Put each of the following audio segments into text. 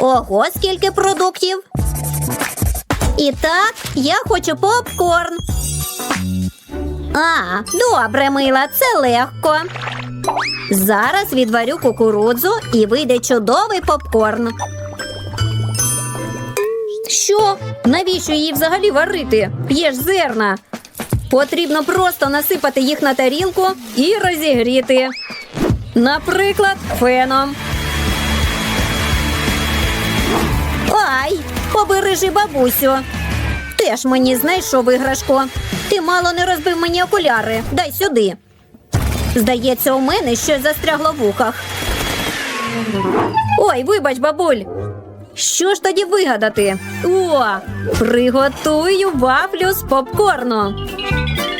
Ого, скільки продуктів. І так, я хочу попкорн. А, добре, мила, це легко. Зараз відварю кукурудзу і вийде чудовий попкорн. Що? Навіщо її взагалі варити? Ж зерна. Потрібно просто насипати їх на тарілку і розігріти. Наприклад, феном. Ай, побережи бабусю. Теж мені знайшов іграшку. Ти мало не розбив мені окуляри. Дай сюди. Здається, у мене щось застрягло в ухах. Ой, вибач, бабуль. Що ж тоді вигадати? О, приготую вафлю з попкорну.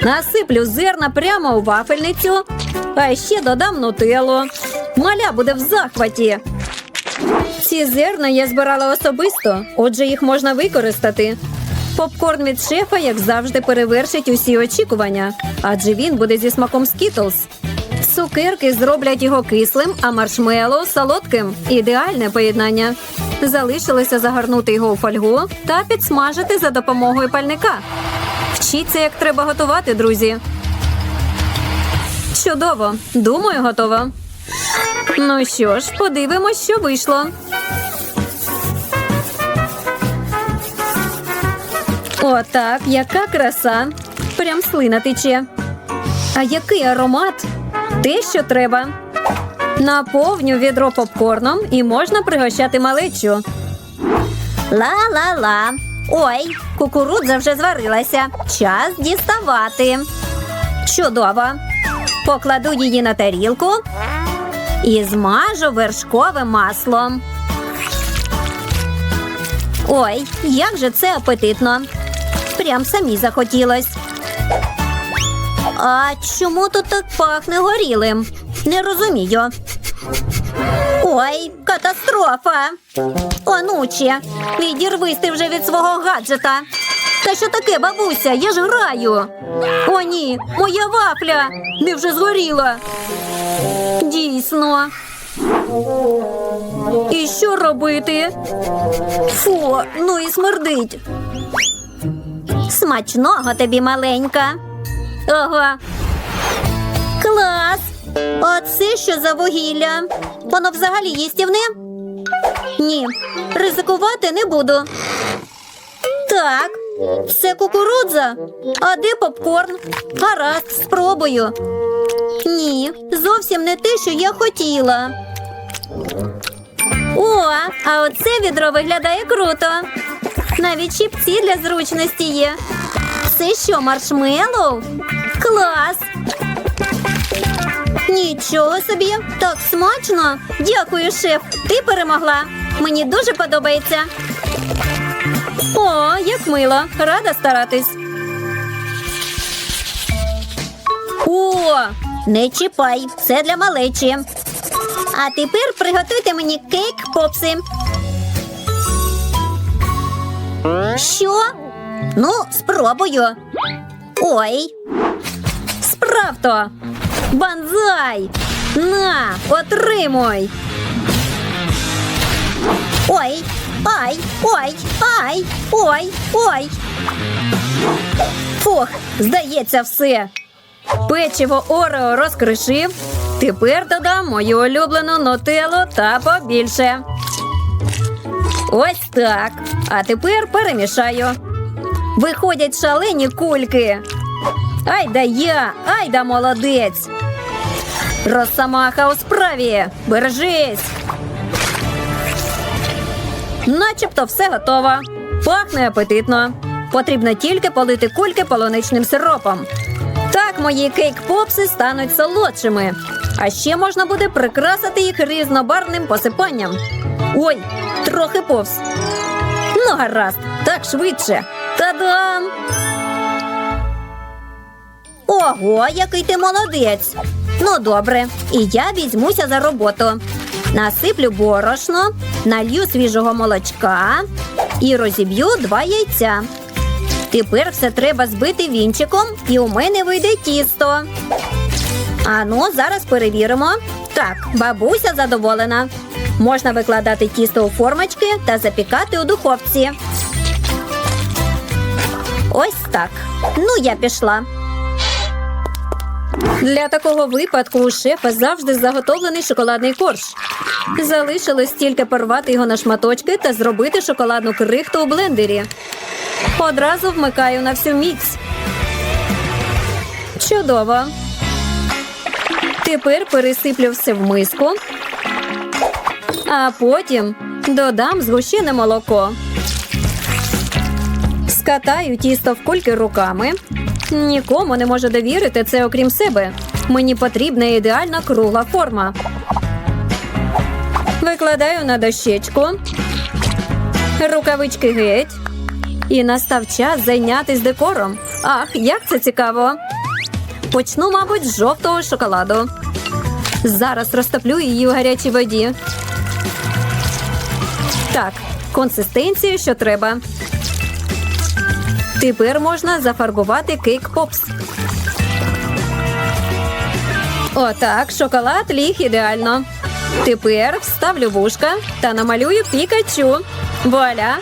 Насиплю зерна прямо у вафельницю, а ще додам нутеллу. Маля буде в захваті. Ці зерна я збирала особисто, отже, їх можна використати. Попкорн від шефа, як завжди, перевершить усі очікування, адже він буде зі смаком Skittles. Цукерки зроблять його кислим, а маршмеллоу – солодким. Ідеальне поєднання. Залишилося загорнути його у фольгу та підсмажити за допомогою пальника. Вчіться, як треба готувати, друзі. Чудово! Думаю, готово. Ну що ж, подивимось, що вийшло. Отак, яка краса. Прям слина тече. А який аромат? Те, що треба. Наповню відро попкорном і можна пригощати малечу. Ла-ла-ла. Ой, кукурудза вже зварилася. Час діставати. Чудово. Покладу її на тарілку і змажу вершковим маслом. Ой, як же це апетитно. Прям самі захотілось. А чому тут так пахне горілим? Не розумію. Ой, катастрофа. Онуче, відірвись ти вже від свого гаджета. Та що таке, бабуся? Я ж граю. О, ні, моя вафля невже згоріла. Дійсно. І що робити? Фу, ну і смердить. Смачного тобі маленька. Ого. Клас. А це що за вугілля? Воно взагалі їстівне? Ні, ризикувати не буду. Так, це кукурудза. А де попкорн? Гаразд, спробую. Ні, зовсім не те, що я хотіла. О, а оце відро виглядає круто. Навіть щипці для зручності є. Це що, маршмеллоу? Клас! Нічого собі, так смачно. Дякую, шеф. Ти перемогла. Мені дуже подобається. О, як мило. Рада старатись. Не чіпай, це для малечі. А тепер приготуйте мені кейк попси. Що? Ну, спробую. Ой. Справто. Банзай. На, отримуй. Ой, ай, ой, ай, ой, ой. Фух, здається, все. Печиво Орео розкришив. Тепер додам мою улюблену нутеллу та побільше. Ось так. А тепер перемішаю. Виходять шалені кульки. Ай да я, ай да молодець. Росомаха у справі. Бережись. Начебто все готово. Пахне апетитно. Потрібно тільки полити кульки полуничним сиропом. Мої кейк-попси стануть солодшими. А ще можна буде прикрасити їх різнобарвним посипанням. Ой, трохи повз. Ну, гаразд, так швидше. Та-дам! Ого, який ти молодець. Ну, добре, і я візьмуся за роботу. Насиплю борошно, налью свіжого молочка і розіб'ю два яйця. Тепер все треба збити вінчиком, і у мене вийде тісто. Ану, зараз перевіримо. Так, бабуся задоволена. Можна викладати тісто у формочки та запікати у духовці. Ось так. Ну, я пішла. Для такого випадку у шефа завжди заготовлений шоколадний корж. Залишилось тільки порвати його на шматочки та зробити шоколадну крихту у блендері. Одразу вмикаю на всю міць. Чудово. Тепер пересиплю все в миску, а потім додам згущене молоко. Скатаю тісто в кульки руками. Нікому не можу довірити це, окрім себе. Мені потрібна ідеальна кругла форма. Викладаю на дощечку. Рукавички геть. І настав час зайнятись декором. Ах, як це цікаво! Почну, мабуть, з жовтого шоколаду. Зараз розтоплю її у гарячій воді. Так, консистенція, що треба. Тепер можна зафарбувати кейк попс. Отак, шоколад ліг ідеально. Тепер вставлю вушка та намалюю пікачу. Вуаля!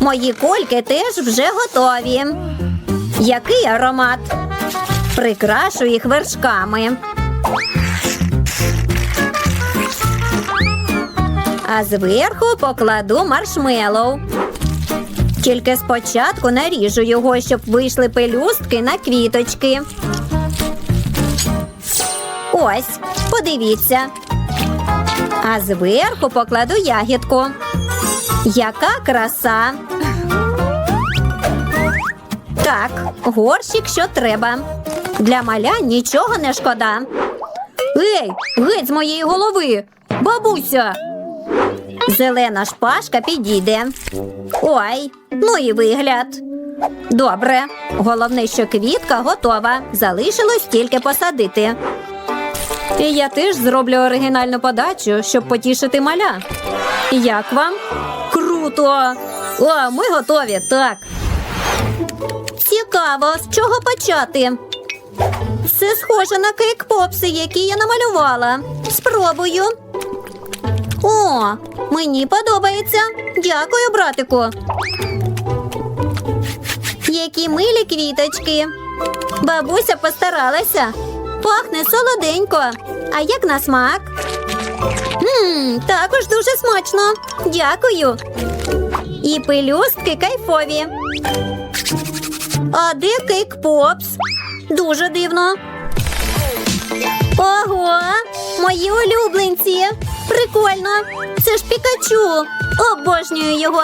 Мої кольки теж вже готові. Який аромат? Прикрашу їх вершками. А зверху покладу маршмеллоу. Тільки спочатку наріжу його, щоб вийшли пелюстки на квіточки. Ось, подивіться. А зверху покладу ягідку. Яка краса. Так, горщик, що треба. Для маля нічого не шкода. Ей, геть з моєї голови. Бабуся. Зелена шпажка підійде. Ой, ну і вигляд. Добре. Головне, що квітка готова. Залишилось тільки посадити. І я теж зроблю оригінальну подачу, щоб потішити маля. Як вам? Круто! О, ми готові, так. Цікаво, з чого почати? Це схоже на кейк-попси, які я намалювала. Спробую. О, мені подобається. Дякую, братику. Які милі квіточки. Бабуся постаралася. Пахне солоденько. А як на смак? Ммм, також дуже смачно. Дякую. І пелюстки кайфові. А де кейк попс? Дуже дивно. Ого, мої улюбленці. Прикольно. Це ж Пікачу. Обожнюю його.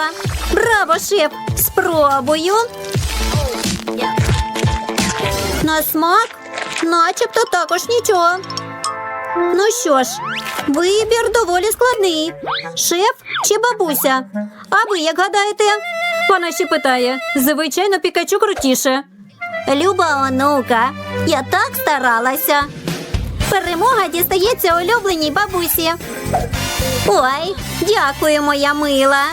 Браво, шеф! Спробую. На смак, начебто також нічого. Ну що ж, вибір доволі складний. Шеф чи бабуся? А ви як гадаєте? Вона ще питає. Звичайно, пікачу крутіше. Люба онука, я так старалася. Перемога дістається улюбленій бабусі. Ой, дякую, моя мила.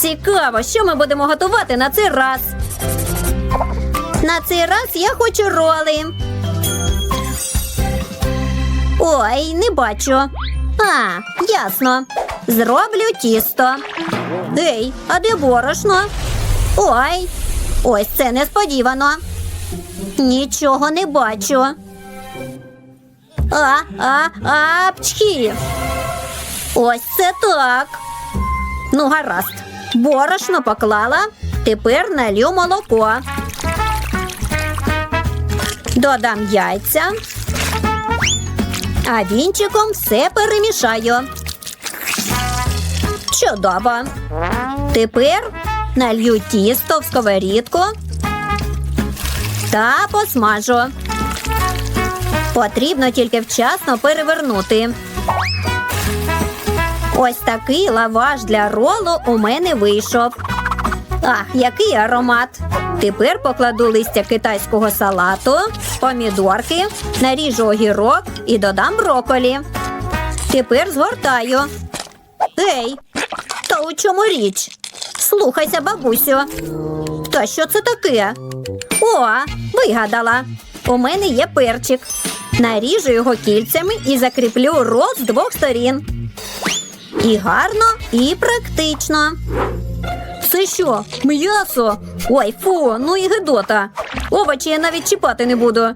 Цікаво, що ми будемо готувати на цей раз. На цей раз я хочу роли. Ой, не бачу. А, ясно. Зроблю тісто. Ей, а де борошно? Ой, ось це несподівано. Нічого не бачу. А, а, а, пчхі. Ось це так. Ну, гаразд. Борошно поклала. Тепер налью молоко. Додам яйця. А вінчиком все перемішаю. Чудово. Тепер налью тісто в сковорідку та посмажу. Потрібно тільки вчасно перевернути. Ось такий лаваш для ролу у мене вийшов. Ах, який аромат! Тепер покладу листя китайського салату, помідорки, наріжу огірок і додам броколі. Тепер згортаю. Ей, та у чому річ? Слухайся, бабусю. Та що це таке? О, вигадала. У мене є перчик. Наріжу його кільцями і закріплю рол з двох сторін. І гарно, і практично. Це що? М'ясо? Ой, фу, ну і гидота. Овочі я навіть чіпати не буду.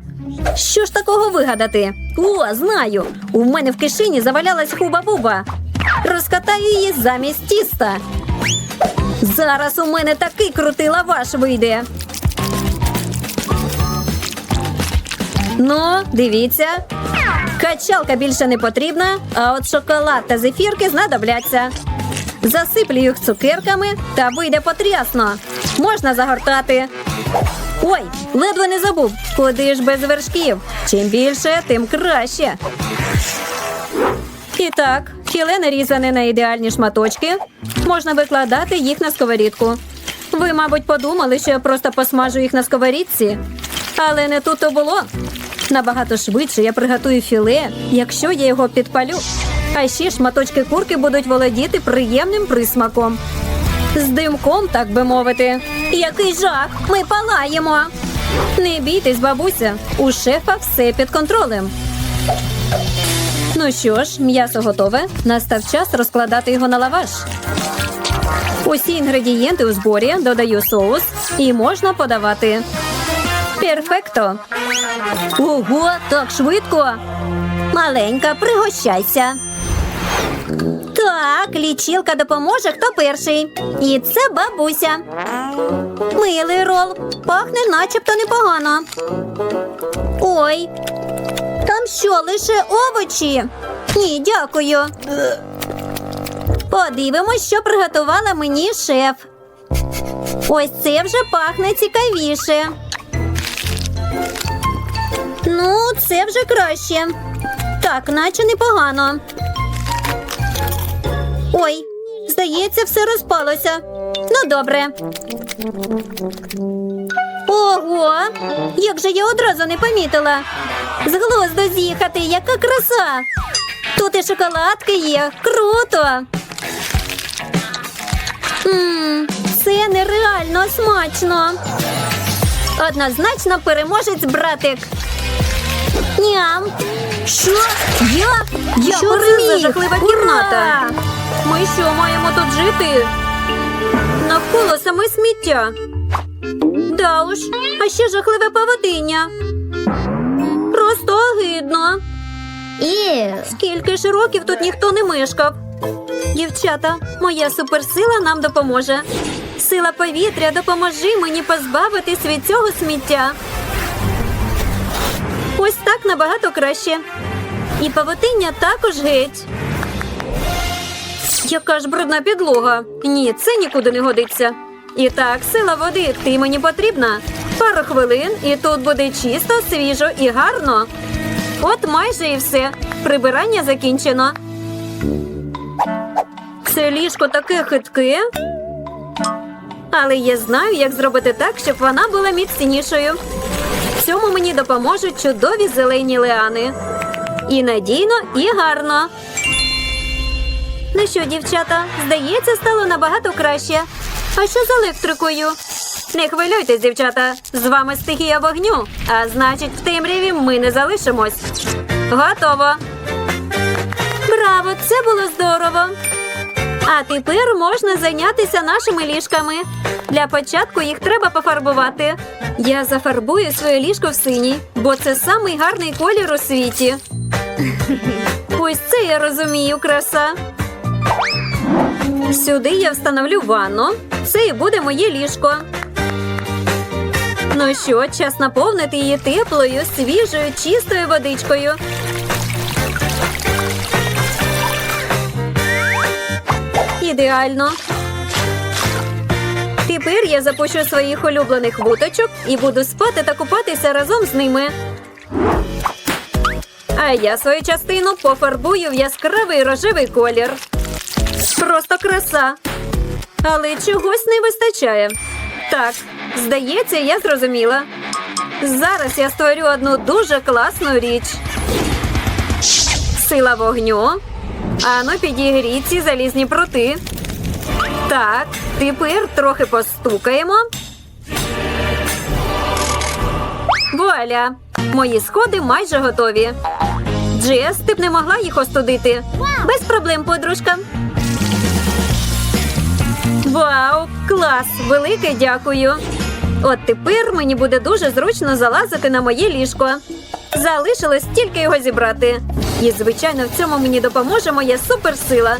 Що ж такого вигадати? О, знаю. У мене в кишені завалялась хуба-буба. Розкатаю її замість тіста. Зараз у мене такий крутий лаваш вийде. Ну, дивіться. Качалка більше не потрібна, а от шоколад та зефірки знадобляться. Засиплю їх цукерками та вийде потрясно. Можна загортати. Ой, ледве не забув. Куди ж без вершків? Чим більше, тим краще. І так, філе нарізане на ідеальні шматочки. Можна викладати їх на сковорідку. Ви, мабуть, подумали, що я просто посмажу їх на сковорідці. Але не тут то було. Набагато швидше я приготую філе, якщо я його підпалю. А ще шматочки курки будуть володіти приємним присмаком. З димком, так би мовити. Який жах! Ми палаємо. Не бійтесь, бабуся, у шефа все під контролем. Ну що ж, м'ясо готове. Настав час розкладати його на лаваш. Усі інгредієнти у зборі додаю соус і можна подавати. Перфекто. Ого, так швидко. Маленька, пригощайся. Так, лічилка допоможе, хто перший. І це бабуся. Милий рол. Пахне начебто непогано. Ой. Там що, лише овочі? Ні, дякую. Подивимось, що приготувала мені шеф. Ось це вже пахне цікавіше. Ну, це вже краще. Так, наче непогано. Ой, здається, все розпалося. Ну, добре. Ого, як же я одразу не помітила. З глузду з'їхати, яка краса. Тут і шоколадки є. Круто. Ммм, це нереально смачно. Однозначно переможець братик. Ням. Що? Я? Я Що це жахлива Ура! кімната? Ми що, маємо тут жити? Навколо саме сміття. Да уж, а ще жахливе павутиння. Просто огидно. І. Скільки ж років тут ніхто не мешкав. Дівчата, моя суперсила нам допоможе. Сила повітря, допоможи мені позбавитись від цього сміття. Так набагато краще. І павутиння також геть. Яка ж брудна підлога. Ні, це нікуди не годиться. І так, сила води, ти мені потрібна. Пару хвилин, і тут буде чисто, свіжо і гарно. От майже і все. Прибирання закінчено. Це ліжко таке хитке. Але я знаю, як зробити так, щоб вона була міцнішою. Цьому мені допоможуть чудові зелені леани. І надійно, і гарно. Ну що, дівчата, здається, стало набагато краще. А що з електрикою? Не хвилюйтесь, дівчата. З вами стихія вогню. А значить, в темряві ми не залишимось. Готово. Браво, це було здорово. А тепер можна зайнятися нашими ліжками. Для початку їх треба пофарбувати. Я зафарбую своє ліжко в синій, бо це самий гарний колір у світі. Ось це я розумію, краса. Сюди я встановлю ванну. Це і буде моє ліжко. Ну що, час наповнити її теплою, свіжою, чистою водичкою. Ідеально. Тепер я запущу своїх улюблених вуточок і буду спати та купатися разом з ними. А я свою частину пофарбую в яскравий рожевий колір. Просто краса. Але чогось не вистачає. Так, здається, я зрозуміла. Зараз я створю одну дуже класну річ. Сила вогню. Ану, підігріть ці залізні прути. Так, тепер трохи постукаємо. Вуаля! Мої сходи майже готові. Джес, ти б не могла їх остудити. Без проблем, подружка. Вау, клас! Велике дякую. От тепер мені буде дуже зручно залазити на моє ліжко. Залишилось тільки його зібрати. І, звичайно, в цьому мені допоможе моя суперсила.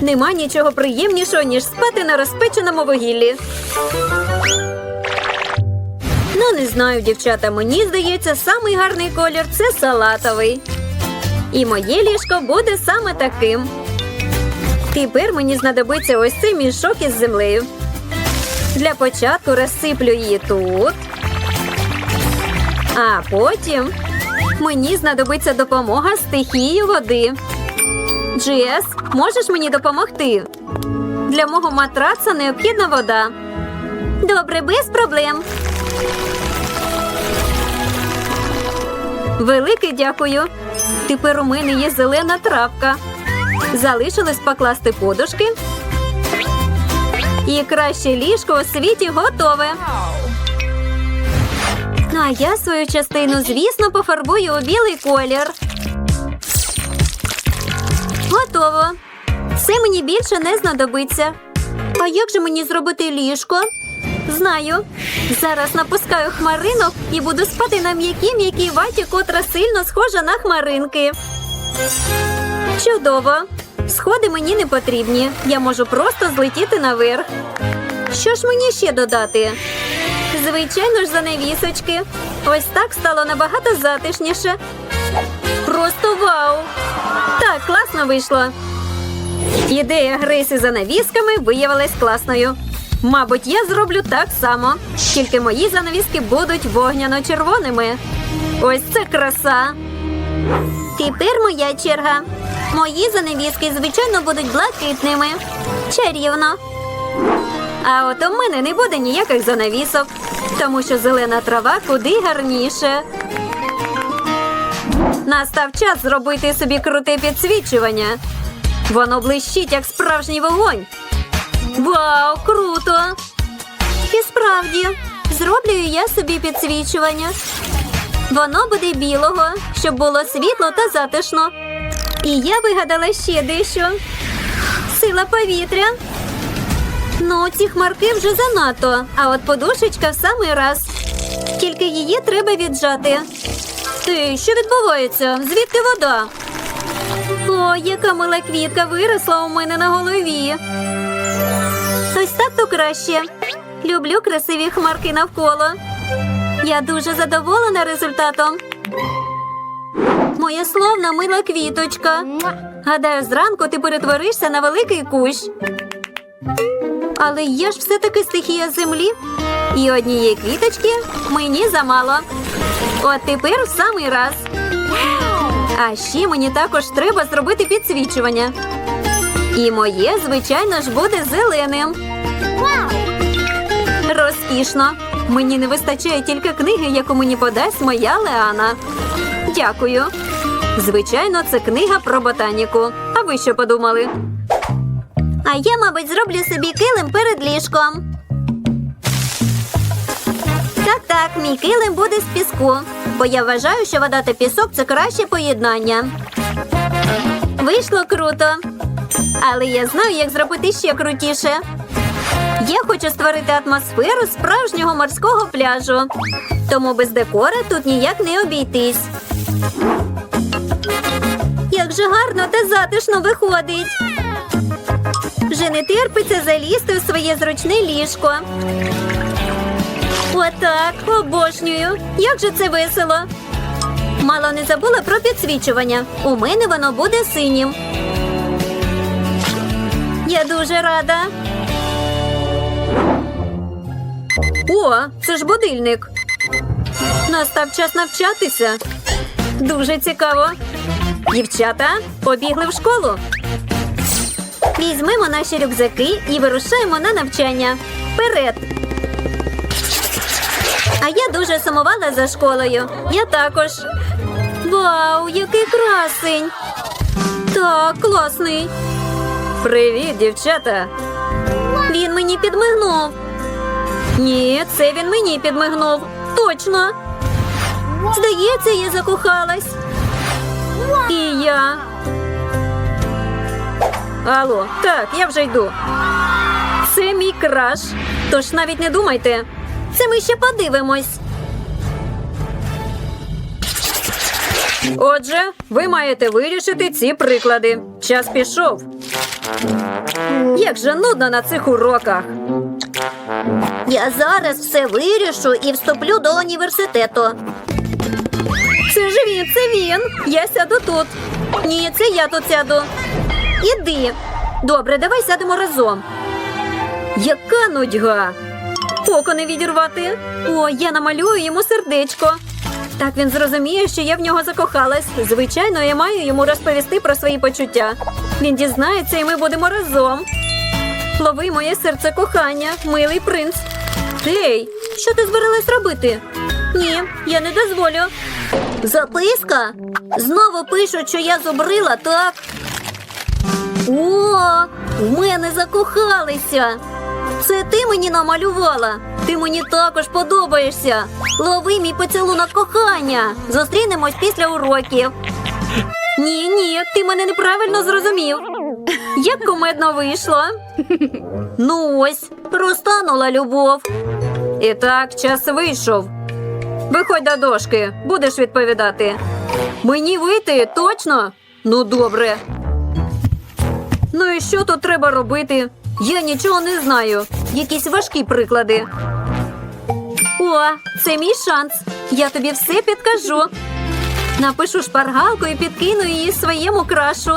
Нема нічого приємнішого, ніж спати на розпеченому вугіллі. Ну, не знаю, дівчата. Мені здається, самий гарний колір це салатовий. І моє ліжко буде саме таким. Тепер мені знадобиться ось цей мішок із землею. Для початку розсиплю її тут. А потім мені знадобиться допомога стихії води. Джес, можеш мені допомогти? Для мого матраца необхідна вода. Добре, без проблем. Велике дякую. Тепер у мене є зелена травка. Залишилось покласти подушки. І краще ліжко у світі готове. Ну, а я свою частину, звісно, пофарбую у білий колір. Готово. Це мені більше не знадобиться. А як же мені зробити ліжко? Знаю. Зараз напускаю хмаринок і буду спати на м'якій м'якій ваті, котра сильно схожа на хмаринки. Чудово. Сходи мені не потрібні. Я можу просто злетіти наверх. Що ж мені ще додати? Звичайно ж, занавісочки. Ось так стало набагато затишніше. Просто вау! Так, класно вийшло. Ідея гри з занавісками виявилась класною. Мабуть, я зроблю так само, тільки мої занавіски будуть вогняно-червоними. Ось це краса. Тепер моя черга. Мої занавіски, звичайно, будуть блакитними. Чарівно. А от у мене не буде ніяких занавісок, тому що зелена трава куди гарніше. Настав час зробити собі круте підсвічування. Воно блищить, як справжній вогонь. Вау, круто! І справді, зроблю я собі підсвічування. Воно буде білого, щоб було світло та затишно. І я вигадала ще дещо. Сила повітря. Ну, ці хмарки вже занадто, а от подушечка в самий раз. Тільки її треба віджати. Ти, що відбувається? Звідки вода? О, яка мила квітка виросла у мене на голові. Ось так то краще. Люблю красиві хмарки навколо. Я дуже задоволена результатом. Моя словна мила квіточка. Гадаю, зранку ти перетворишся на великий кущ. Але є ж все-таки стихія землі. І однієї квіточки мені замало. От тепер в самий раз. А ще мені також треба зробити підсвічування. І моє, звичайно ж, буде зеленим. Розкішно. Мені не вистачає тільки книги, яку мені подасть моя Леана. Дякую. Звичайно, це книга про ботаніку. А ви що подумали? А я, мабуть, зроблю собі килим перед ліжком. Так, так, мій килим буде з піску, бо я вважаю, що вода та пісок це краще поєднання. Вийшло круто. Але я знаю, як зробити ще крутіше. Я хочу створити атмосферу справжнього морського пляжу. Тому без декора тут ніяк не обійтись. Як же гарно та затишно виходить. Вже не терпиться залізти у своє зручне ліжко. Отак, обожнюю. Як же це весело. Мало не забула про підсвічування. У мене воно буде синім. Я дуже рада. О, це ж будильник. Настав час навчатися. Дуже цікаво. Дівчата побігли в школу. Візьмемо наші рюкзаки і вирушаємо на навчання. Вперед! А я дуже сумувала за школою. Я також. Вау, який красень! Так, класний. Привіт, дівчата. Він мені підмигнув. Ні, це він мені підмигнув. Точно. Здається, я закохалась. І я. Алло, так, я вже йду. Це мій краш. Тож навіть не думайте. Це ми ще подивимось. Отже, ви маєте вирішити ці приклади. Час пішов. Як же нудно на цих уроках. Я зараз все вирішу і вступлю до університету. Це ж він, це він. Я сяду тут. Ні, це я тут сяду. Іди. Добре, давай сядемо разом. Яка нудьга. Око не відірвати. О, я намалюю йому сердечко. Так він зрозуміє, що я в нього закохалась. Звичайно, я маю йому розповісти про свої почуття. Він дізнається, і ми будемо разом. Лови моє серце кохання, милий принц. Гей, що ти збиралась робити? Ні, я не дозволю. Записка? Знову пишуть, що я зубрила, так? В мене закохалися. Це ти мені намалювала. Ти мені також подобаєшся. Лови мій поцілунок кохання. Зустрінемось після уроків. Ні, ні, ти мене неправильно зрозумів. Як кумедно вийшло. Ну ось, розтанула любов. І так, час вийшов. Виходь до дошки, будеш відповідати. Мені вийти точно? Ну, добре. Ну і що тут треба робити? Я нічого не знаю. Якісь важкі приклади. О, це мій шанс. Я тобі все підкажу. Напишу шпаргалку і підкину її своєму крашу.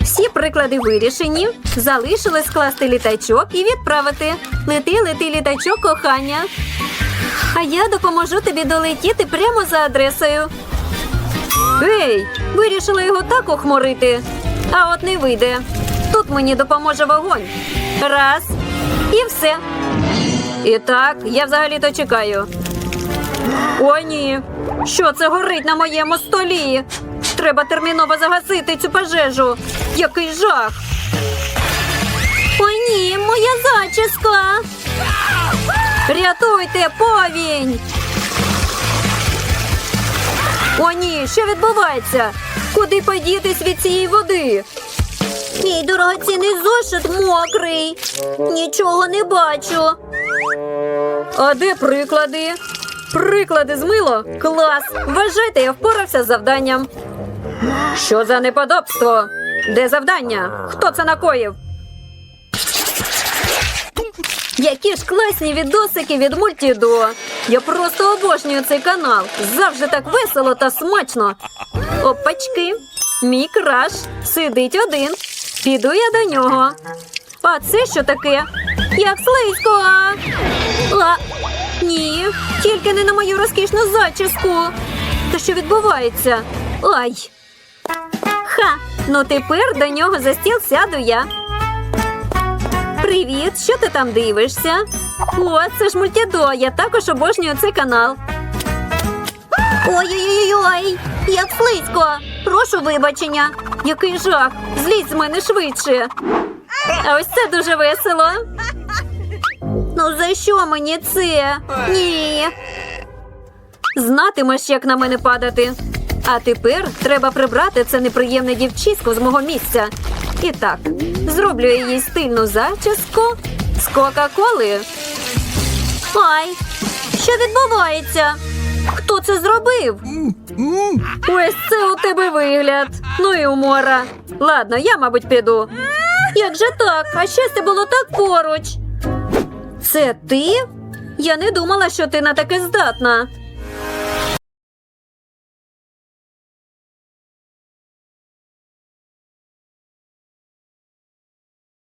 Всі приклади вирішені. Залишилось скласти літачок і відправити. Лети, лети, літачок кохання. А я допоможу тобі долетіти прямо за адресою. Гей, вирішила його так охмурити. А от не вийде. Тут мені допоможе вогонь. Раз. І все. І так, я взагалі-то чекаю. О, ні. Що це горить на моєму столі? Треба терміново загасити цю пожежу. Який жах. О, ні, моя зачіска. Рятуйте, повінь! О, ні, що відбувається? Куди подітись від цієї води? Мій дорогоцінний зошит мокрий. Нічого не бачу. А де приклади? Приклади змило? Клас! Вважайте, я впорався з завданням. Що за неподобство? Де завдання? Хто це накоїв? Які ж класні відосики від мультідо. Я просто обожнюю цей канал. Завжди так весело та смачно. Опачки, мій краш сидить один. Піду я до нього. А це що таке? Як слизько. А, ні, тільки не на мою розкішну зачіску. Та що відбувається? Ай. Ха, ну тепер до нього за стіл сяду я. Привіт, що ти там дивишся? О, це ж мультідо, я також обожнюю цей канал. Ой-ой-ой, як слизько. Прошу вибачення. Який жах! Злізь з мене швидше. А ось це дуже весело. Ну за що мені це? Ні. Знатимеш, як на мене падати. А тепер треба прибрати це неприємне дівчисько з мого місця. І так, зроблю їй стильну зачіску з Кока-Коли. Ай, що відбувається? Хто це зробив? Ось це у тебе вигляд. Ну і умора. Ладно, я, мабуть, піду. Як же так? А щастя було так поруч. Це ти? Я не думала, що ти на таке здатна.